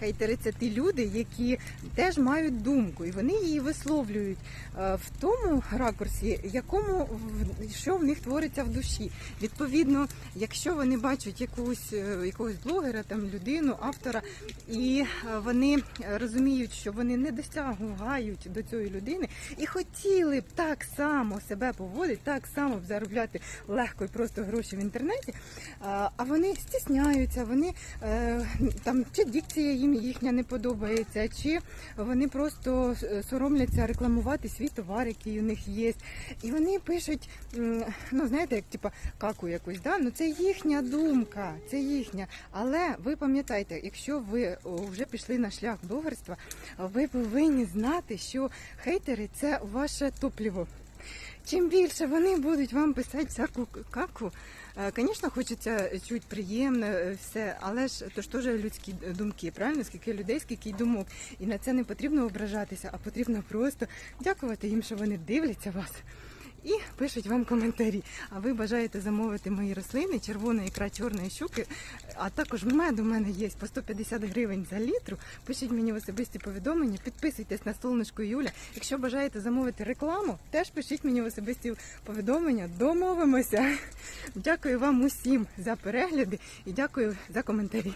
Хейтери це ті люди, які теж мають думку, і вони її висловлюють е, в тому ракурсі, якому що в них твориться в душі. Відповідно, якщо вони бачать якусь е, якогось блогера, там людину, автора, і е, вони розуміють, що вони не досягають до цієї людини і хотіли б так само себе поводити, так само б заробляти легко і просто гроші в інтернеті, а вони стісняються, вони там чи дикція їм їхня не подобається, чи вони просто е, соромляться рекламувати свій товар, який у них є. І вони пишуть, ну знаєте, як типа каку якусь, да? ну це їхня думка, це їхня. Але ви пам'ятайте, якщо ви вже пішли на шлях блогерства, ви повинні знати, що хейтери це ваше топливо. Чим більше вони будуть вам писати всяку каку, звісно, хочеться чути приємне е, все, але ж то ж теж людські думки, правильно? Скільки людей, скільки думок. І на це не потрібно ображатися, а потрібно просто дякувати їм, що вони дивляться вас. І пишуть вам коментарі. А ви бажаєте замовити мої рослини, червона ікра чорної щуки, а також мед у мене є по 150 гривень за літру. Пишіть мені в особисті повідомлення, підписуйтесь на солнышко Юля. Якщо бажаєте замовити рекламу, теж пишіть мені в особисті повідомлення. Домовимося. Дякую вам усім за перегляди і дякую за коментарі.